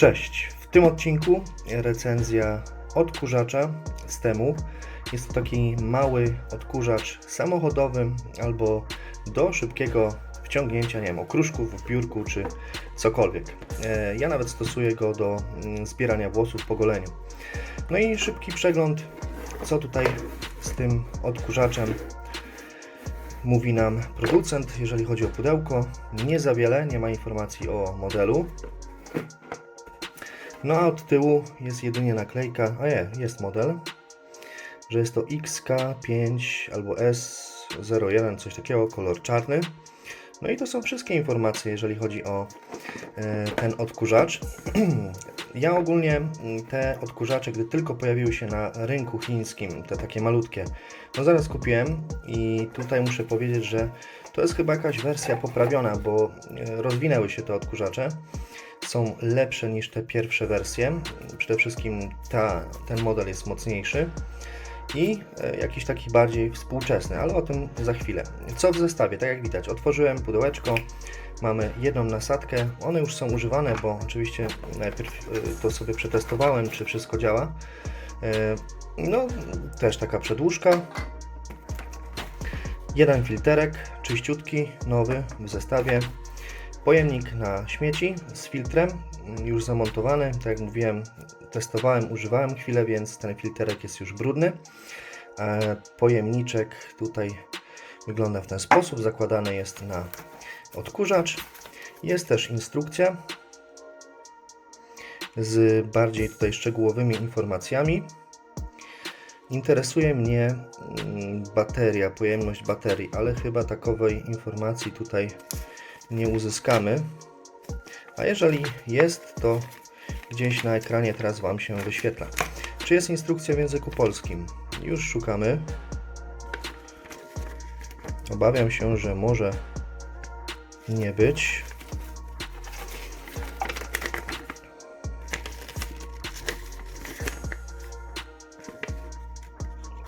Cześć! W tym odcinku recenzja odkurzacza z temu. Jest to taki mały odkurzacz samochodowy albo do szybkiego wciągnięcia, nie wiem, okruszków w biurku czy cokolwiek. E, Ja nawet stosuję go do mm, zbierania włosów po goleniu. No i szybki przegląd, co tutaj z tym odkurzaczem mówi nam producent, jeżeli chodzi o pudełko. Nie za wiele, nie ma informacji o modelu. No a od tyłu jest jedynie naklejka, a nie, jest model, że jest to XK5 albo S01, coś takiego, kolor czarny. No i to są wszystkie informacje, jeżeli chodzi o e, ten odkurzacz. Ja ogólnie te odkurzacze, gdy tylko pojawiły się na rynku chińskim, te takie malutkie, no zaraz kupiłem i tutaj muszę powiedzieć, że to jest chyba jakaś wersja poprawiona, bo e, rozwinęły się te odkurzacze są lepsze niż te pierwsze wersje. Przede wszystkim ta, ten model jest mocniejszy i e, jakiś taki bardziej współczesny, ale o tym za chwilę. Co w zestawie? Tak jak widać, otworzyłem pudełeczko, mamy jedną nasadkę, one już są używane, bo oczywiście najpierw e, to sobie przetestowałem, czy wszystko działa. No, też taka przedłużka. Jeden filterek, czyściutki, nowy w zestawie. Pojemnik na śmieci z filtrem, już zamontowany. Tak jak mówiłem, testowałem, używałem chwilę, więc ten filterek jest już brudny. E, Pojemniczek tutaj wygląda w ten sposób. Zakładany jest na odkurzacz. Jest też instrukcja z bardziej tutaj szczegółowymi informacjami. Interesuje mnie mm, bateria, pojemność baterii, ale chyba takowej informacji tutaj nie uzyskamy. A jeżeli jest, to gdzieś na ekranie teraz Wam się wyświetla. Czy jest instrukcja w języku polskim? Już szukamy. Obawiam się, że może nie być.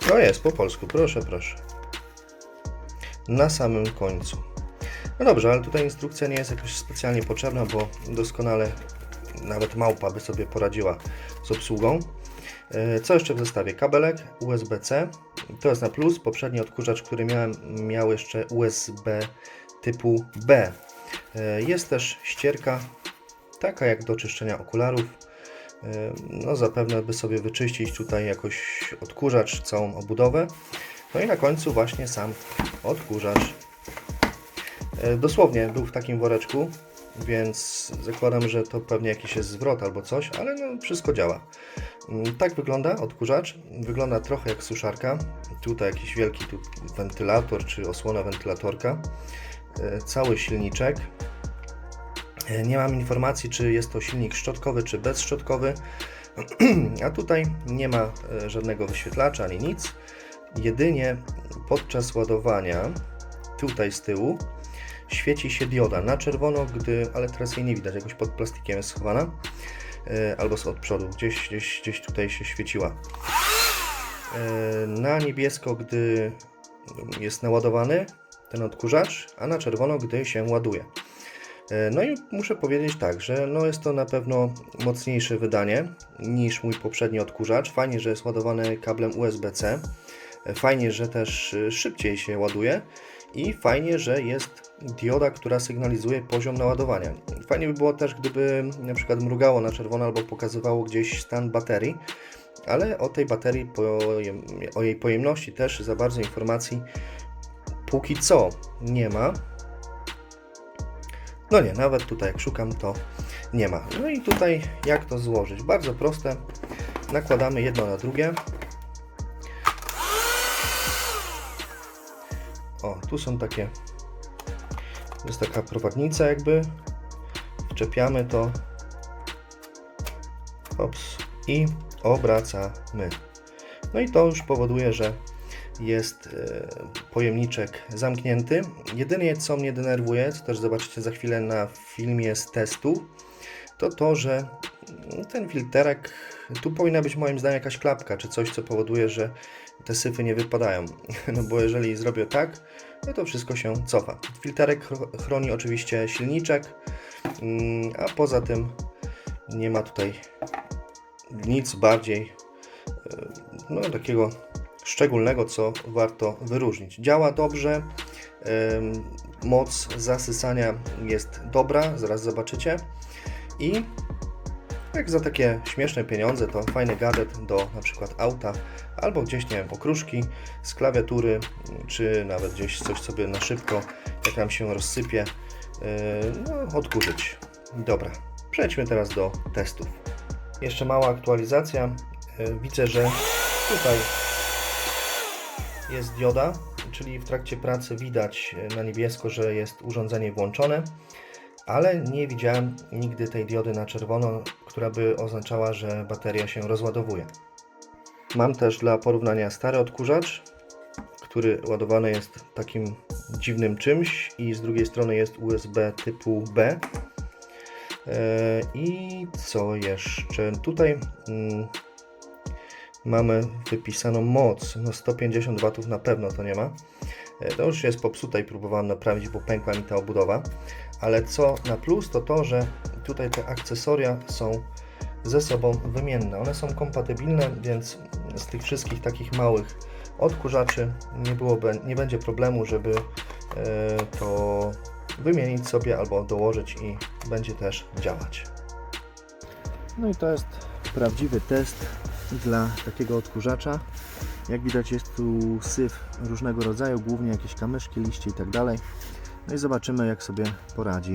No jest po polsku, proszę, proszę. Na samym końcu. No dobrze, ale tutaj instrukcja nie jest jakoś specjalnie potrzebna, bo doskonale nawet małpa by sobie poradziła z obsługą. E, Co jeszcze w zestawie? Kabelek USB-C. To jest na plus. Poprzedni odkurzacz, który miałem, miał jeszcze USB typu B. E, Jest też ścierka, taka jak do czyszczenia okularów. No zapewne by sobie wyczyścić tutaj jakoś odkurzacz, całą obudowę. No i na końcu właśnie sam odkurzacz. E, Dosłownie był w takim woreczku, więc zakładam, że to pewnie jakiś jest zwrot albo coś, ale no wszystko działa. Mm, Tak wygląda odkurzacz. Wygląda trochę jak suszarka. Tutaj jakiś wielki tu wentylator czy osłona wentylatorka. E, Cały silniczek. E, Nie mam informacji, czy jest to silnik szczotkowy, czy bezszczotkowy. A tutaj nie ma e, żadnego wyświetlacza ani nic. Jedynie podczas ładowania, tutaj z tyłu, świeci się dioda na czerwono, gdy, ale teraz jej nie widać, jakoś pod plastikiem jest schowana, e, albo z od przodu, gdzieś, gdzieś, gdzieś tutaj się świeciła. Na niebiesko, gdy jest naładowany ten odkurzacz, a na czerwono, gdy się ładuje. E, No i muszę powiedzieć tak, że no jest to na pewno mocniejsze wydanie niż mój poprzedni odkurzacz. Fajnie, że jest ładowany kablem USB-C. E, Fajnie, że też e, szybciej się ładuje i fajnie, że jest dioda, która sygnalizuje poziom naładowania. Fajnie by było też, gdyby na przykład mrugało na czerwono albo pokazywało gdzieś stan baterii, ale o tej baterii, o jej pojemności też za bardzo informacji póki co nie ma. No nie, nawet tutaj jak szukam to nie ma. No i tutaj jak to złożyć? Bardzo proste. Nakładamy jedno na drugie. O, tu są takie. Jest taka prowadnica jakby. Wczepiamy to. Hops. I obracamy. No i to już powoduje, że jest e, pojemniczek zamknięty. Jedynie co mnie denerwuje, co też zobaczycie za chwilę na filmie z testu, to to, że ten filterek, tu powinna być moim zdaniem jakaś klapka, czy coś, co powoduje, że te syfy nie wypadają. No bo jeżeli zrobię tak, no to wszystko się cofa. Filterek chro- chroni oczywiście silniczek, mm, a poza tym Nie ma tutaj nic bardziej e, no, takiego szczególnego, co warto wyróżnić. Działa dobrze, moc zasysania jest dobra, zaraz zobaczycie. I jak za takie śmieszne pieniądze, to fajny gadżet do na przykład auta, albo gdzieś, nie wiem, okruszki z klawiatury, czy nawet gdzieś coś sobie na szybko, jak nam się rozsypie, yy, no, odkurzyć. Dobra, przejdźmy teraz do testów. Jeszcze mała aktualizacja. Yy, Widzę, że tutaj jest dioda, czyli w trakcie pracy widać na niebiesko, że jest urządzenie włączone ale nie widziałem nigdy tej diody na czerwono, która by oznaczała, że bateria się rozładowuje. Mam też dla porównania stary odkurzacz, który ładowany jest takim dziwnym czymś i z drugiej strony jest USB typu B. E, I co jeszcze? Tutaj mm, mamy wypisaną moc. No 150 W na pewno to nie ma. E, To już jest popsute i próbowałem naprawić, bo pękła mi ta obudowa. Ale co na plus to to, że tutaj te akcesoria są ze sobą wymienne. One są kompatybilne, więc z tych wszystkich takich małych odkurzaczy nie, byłoby, nie będzie problemu, żeby e, to wymienić sobie albo dołożyć i będzie też działać. No i to jest prawdziwy test dla takiego odkurzacza. Jak widać jest tu syf różnego rodzaju, głównie jakieś kamyszki, liście i tak dalej. No i zobaczymy jak sobie poradzi.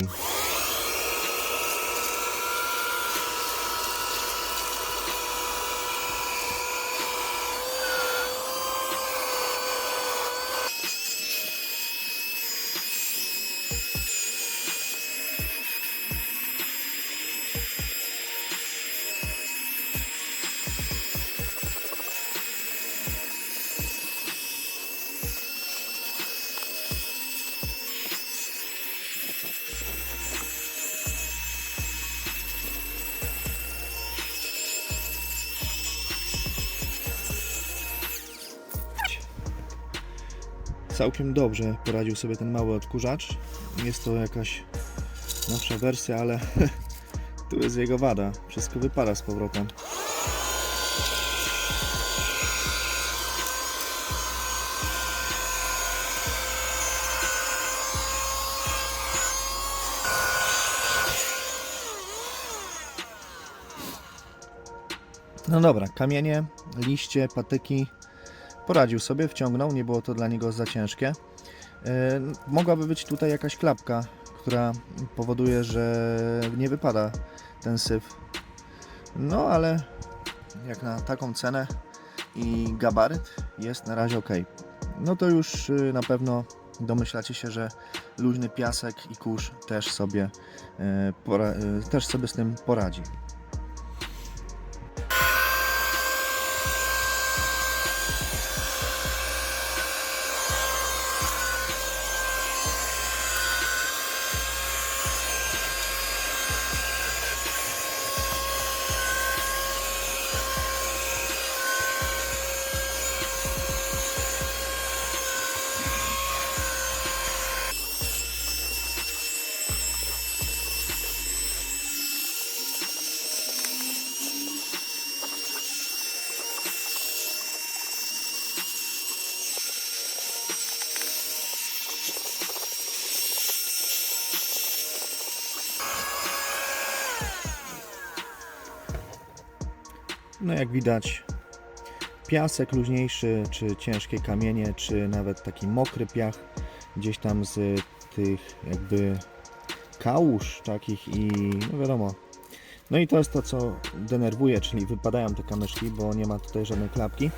Całkiem dobrze poradził sobie ten mały odkurzacz. Jest to jakaś nowsza wersja, ale tu jest jego wada. Wszystko wypada z powrotem. No dobra, kamienie, liście, patyki poradził sobie, wciągnął, nie było to dla niego za ciężkie. Yy, mogłaby być tutaj jakaś klapka, która powoduje, że nie wypada ten syf. No ale jak na taką cenę i gabaryt jest na razie ok. No to już yy, na pewno domyślacie się, że luźny piasek i kurz też sobie, pora- yy, też sobie z tym poradzi. No jak widać piasek luźniejszy, czy ciężkie kamienie, czy nawet taki mokry piach gdzieś tam z tych jakby kałuż takich i no wiadomo. No i to jest to co denerwuje, czyli wypadają te kamyczki, bo nie ma tutaj żadnej klapki.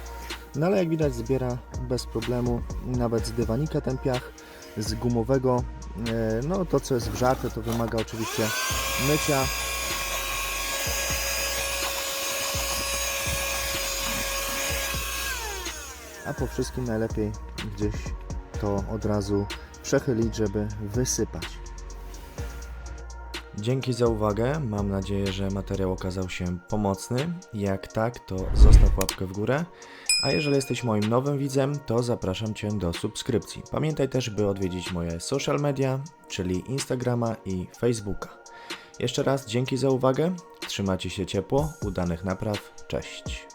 No ale jak widać zbiera bez problemu nawet z dywanika ten piach, z gumowego. e, No to co jest wżarte to wymaga oczywiście mycia, a po wszystkim najlepiej gdzieś to od razu przechylić, żeby wysypać. Dzięki za uwagę. Mam nadzieję, że materiał okazał się pomocny. Jak tak, to zostaw łapkę w górę. A jeżeli jesteś moim nowym widzem, to zapraszam Cię do subskrypcji. Pamiętaj też, by odwiedzić moje social media, czyli Instagrama i Facebooka. Jeszcze raz dzięki za uwagę. Trzymacie się ciepło, udanych napraw, cześć.